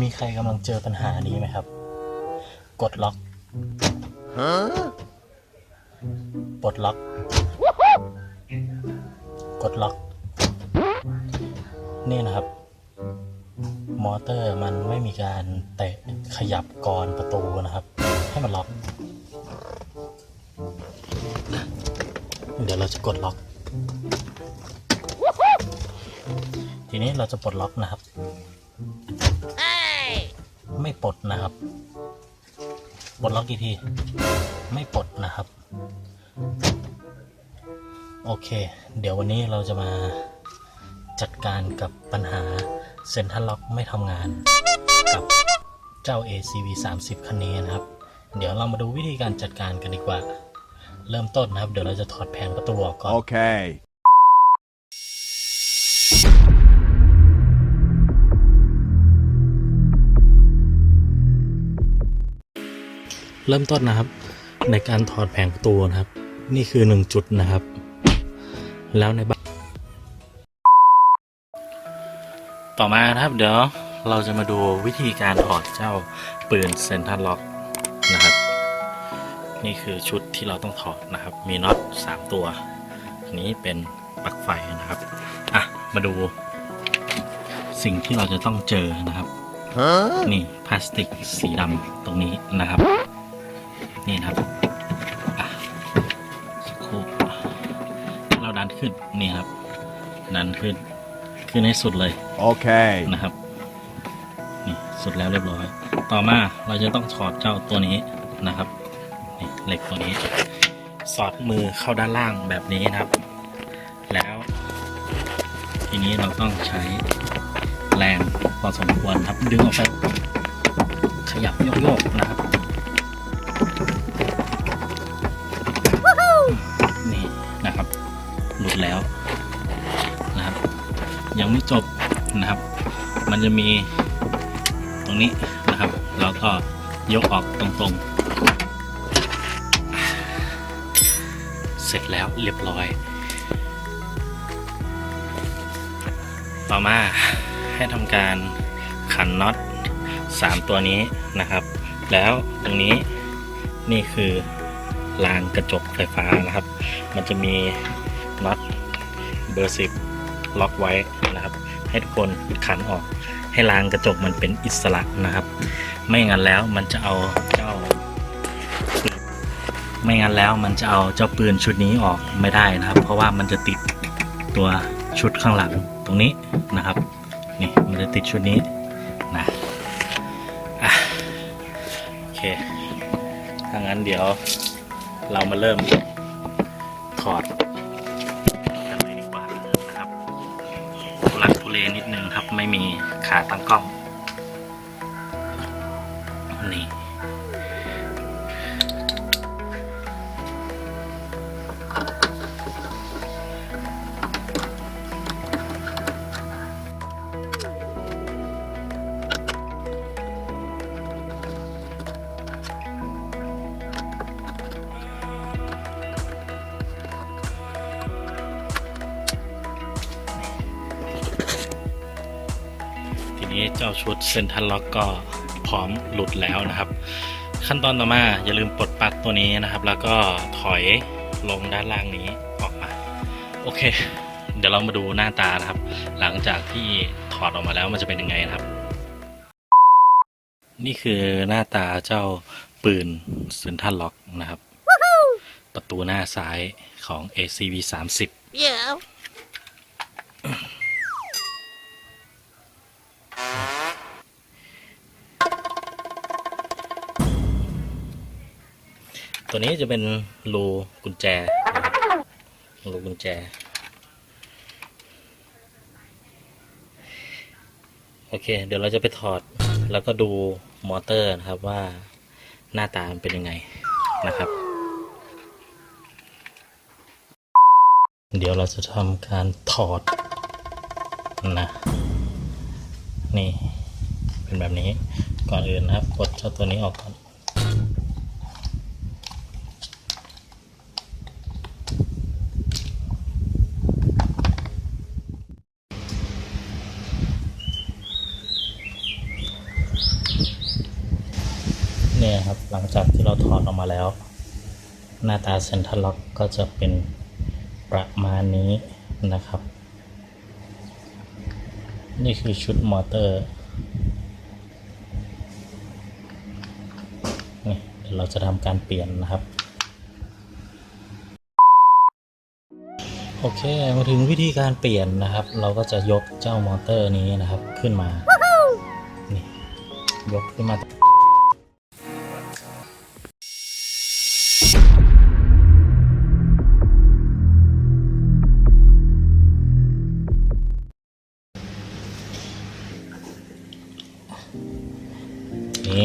มีใครกำลังเจอปัญหานี้ไหมครับ กดล็อกปลดล็อก กดล็อก นี่นะครับ มอเตอร์มันไม่มีการเตะขยับกรประตูนะครับ ให้มันล็อก เดี๋ยวเราจะกดล็อก ทีนี้เราจะปลดล็อกนะครับ ไม่ปลดนะครับ ปลดล็อกกี่ที ไม่ปลดนะครับ โอเค เดี๋ยววันนี้เราจะมาจัดการกับปัญหาเซ็นทรัลล็อกไม่ทำงาน กับเจ้า ACV 30 คันนี้นะครับ เดี๋ยวเรามาดูวิธีการจัดการกันดีกว่า เริ่มต้นนะครับ เดี๋ยวเราจะถอดแผงประตูออกก่อน Okay. เริ่มต้นนะครับ ในการถอดแผงประตูนะครับ นี่คือหนึ่งจุดนะครับ แล้วในบ้านต่อมานะครับ เดี๋ยวเราจะมาดูวิธีการถอดเจ้าปืนเซนทันล็อกนะครับ นี่คือชุดที่เราต้องถอดนะครับ มีน็อต3ตัวอันนี้เป็นปลั๊กไฟนะครับอะมาดู สิ่งที่เราจะต้องเจอนะครับ Huh? นี่พลาสติกสีดำตรงนี้นะครับ นี่นะครับอะสักครู่เราดันขึ้นนี่ครับ ดันขึ้น ขึ้นให้สุดเลย Okay. นะครับ นี่สุดแล้วเรียบร้อย ต่อมาเราจะต้องถอดเจ้าตัวนี้นะครับ นี่เหล็กตัวนี้ สอดมือเข้าด้านล่างแบบนี้นะครับ แล้ว ทีนี้เราต้องใช้แรงพอสมควรครับ ดึงออกไปขยับโยกๆนะครับ หลุดแล้วนะครับ ยังไม่จบนะครับ มันจะมีตรงนี้นะครับแล้วก็ยกออกตรงๆ เสร็จแล้วเรียบร้อย ต่อมาให้ทำการขันน็อต3 ตัวนี้นะครับ แล้วตรงนี้นี่คือรางกระจกไฟฟ้านะครับ มันจะมี น็อตเบอร์สิบล็อกไว้นะครับ ให้ทุกคนขันออก ให้รางกระจกมันเป็นอิสระนะครับ ไม่งั้นแล้วมันจะเอาเจ้า ไม่งั้นแล้วมันจะเอาเจ้าปืนชุดนี้ออกไม่ได้นะครับ เพราะว่ามันจะติดตัวชุดข้างหลังตรงนี้นะครับนี่มันจะติดชุดนี้นะอะโอเคถ้างั้นเดี๋ยวเรามาเริ่มถอด ทุลักทุเลนิดนึงครับไม่มีขาตั้งกล้องนี่ เจ้าชุดเซนทันล็อกก็พร้อมหลุดแล้วนะครับ ขั้นตอนต่อมาอย่าลืมปลดปลั๊กตัวนี้นะครับ แล้วก็ถอยลงด้านล่างนี้ออกมา โอเค เดี๋ยวเรามาดูหน้าตานะครับ หลังจากที่ถอดออกมาแล้วมันจะเป็นยังไงนะครับ นี่คือหน้าตาเจ้าปืนเซนทันล็อกนะครับ ประตูหน้าซ้ายของ ACV 30 Yeah. ตัวนี้จะเป็นรูกุญแจรูกุญแจ โอเค เดี๋ยวเราจะไปถอดแล้วก็ดูมอเตอร์นะครับว่าหน้าตามันเป็นยังไงนะครับ เดี๋ยวเราจะทำการถอดนะนี่เป็นแบบนี้ก่อนอื่นนะครับกดเจ้าตัวนี้ออกก่อน เนี่ยครับหลังจากที่เราถอดออกมาแล้ว หน้าตาเซ็นทรัลล็อกก็จะเป็นประมาณนี้นะครับ นี่คือชุดมอเตอร์นี่เดี๋ยวเราจะทำการเปลี่ยนนะครับ โอเคมาถึงวิธีการเปลี่ยนนะครับ เราก็จะยกเจ้ามอเตอร์นี้นะครับขึ้นมานี่ยกขึ้นมา นี้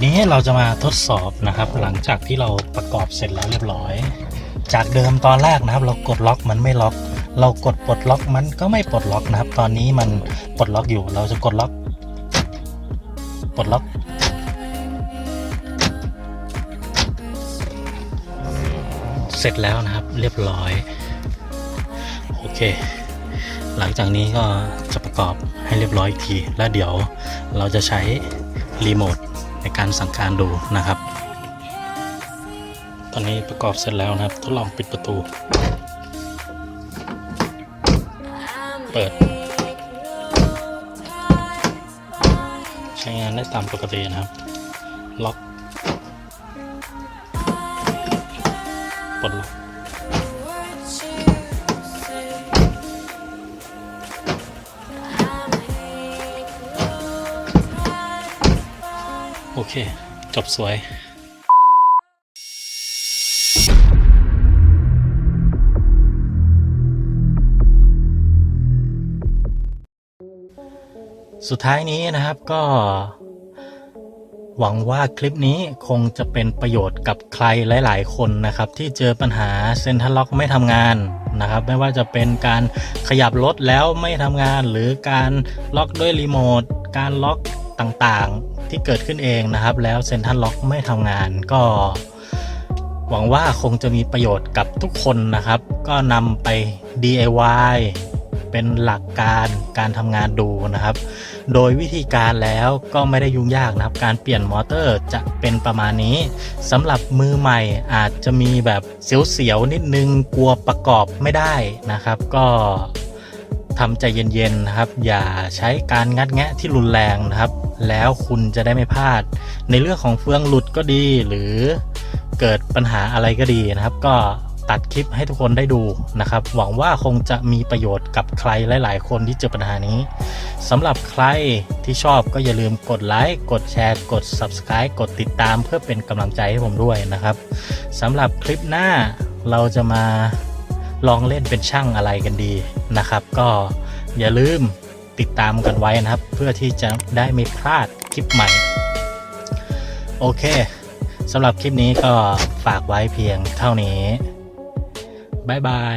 ทีนี้เราจะมาทดสอบนะครับหลังจากที่เราประกอบเสร็จแล้วเรียบร้อย จากเดิมตอนแรกนะครับ เรากดล็อกมันไม่ล็อก เรากดปลดล็อกมันก็ไม่ปลดล็อกนะครับ ตอนนี้มันปลดล็อกอยู่ เราจะกดล็อก ปลดล็อก เสร็จแล้วนะครับเรียบร้อย โอเค หลังจากนี้ก็จะประกอบให้เรียบร้อยอีกที แล้วเดี๋ยวเราจะใช้รีโมท ในการสั่งการดูนะครับ ตอนนี้ประกอบเสร็จแล้วนะครับ ทดลองปิดประตู เปิด ใช้งานได้ตามปกตินะครับ ล็อกปลดล็อก โอเค จบสวยสุดท้ายนี้นะครับก็ หวังว่าคลิปนี้คงจะเป็นประโยชน์กับใครหลาย ๆ คนนะครับ ที่เจอปัญหาเซ็นทรัลล็อกไม่ทำงานนะครับ ไม่ว่าจะเป็นการขยับรถแล้วไม่ทำงาน หรือการล็อกด้วยรีโมทการล็อก ต่างๆที่เกิดขึ้นเองนะครับ แล้วเซ็นทรัลล็อกไม่ทำงานก็ หวังว่าคงจะมีประโยชน์กับทุกคนนะครับ ก็นำไป DIY เป็นหลักการการทำงานดูนะครับ โดยวิธีการแล้วก็ไม่ได้ยุ่งยากนะครับ การเปลี่ยนมอเตอร์จะเป็นประมาณนี้สำหรับมือใหม่อาจจะมีแบบเสียวๆนิดนึงกลัวประกอบไม่ได้นะครับ ก็ ทำใจเย็นๆนะครับ อย่าใช้การงัดแงะที่รุนแรงนะครับ แล้วคุณจะได้ไม่พลาด ในเรื่องของเฟืองหลุดก็ดี หรือเกิดปัญหาอะไรก็ดีนะครับ ก็ตัดคลิปให้ทุกคนได้ดูนะครับ หวังว่าคงจะมีประโยชน์กับใครหลาย ๆ คนที่เจอปัญหานี้สำหรับใครที่ชอบก็อย่าลืมกดไลค์กดแชร์ กด Subscribe กดติดตามเพื่อเป็นกำลังใจให้ผมด้วยนะครับสำหรับคลิปหน้าเราจะมา ลองเล่นเป็นช่างอะไรกันดีนะครับ ก็อย่าลืมติดตามกันไว้นะครับ เพื่อที่จะได้ไม่พลาดคลิปใหม่ โอเคสำหรับคลิปนี้ก็ฝากไว้เพียงเท่านี้บ๊ายบาย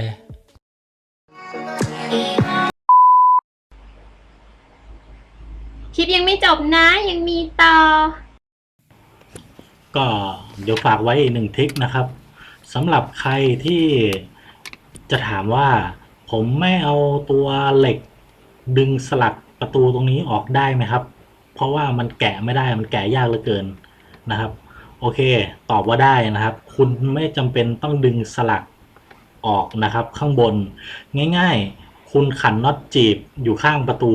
คลิปยังไม่จบนะยังมีต่อ ก็เดี๋ยวฝากไว้อีกหนึ่งทริคนะครับสำหรับใครที่ จะถามว่าผมไม่เอาตัวเหล็กดึงสลักประตูตรงนี้ออกได้ไหมครับ เพราะว่ามันแกะไม่ได้มันแกะยากเหลือเกินนะครับ โอเค ตอบว่าได้นะครับ คุณไม่จำเป็นต้องดึงสลักออกนะครับ ข้างบน ง่าย ๆ คุณขันน็อตจีบอยู่ข้างประตู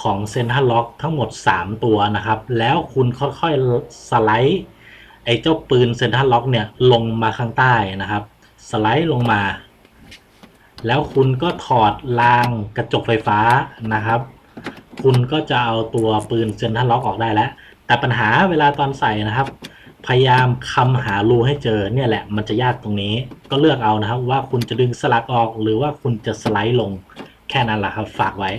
ของเซนทรัลล็อกทั้งหมด 3 ตัวนะครับ แล้วคุณค่อยๆสไลด์ไอ้เจ้าปืนเซนทรัลล็อกเนี่ยลงมาข้างใต้นะครับ สไลด์ลงมา แล้วคุณก็ถอดรางกระจกไฟฟ้านะครับ คุณก็จะเอาตัวปืนเซนทรัลล็อกออกได้แล้ว แต่ปัญหาเวลาตอนใส่นะครับ พยายามคำหารูให้เจอเนี่ยแหละมันจะยากตรงนี้ ก็เลือกเอานะครับว่าคุณจะดึงสลักออกหรือว่าคุณจะสไลด์ลงแค่นั้นแหละครับฝากไว้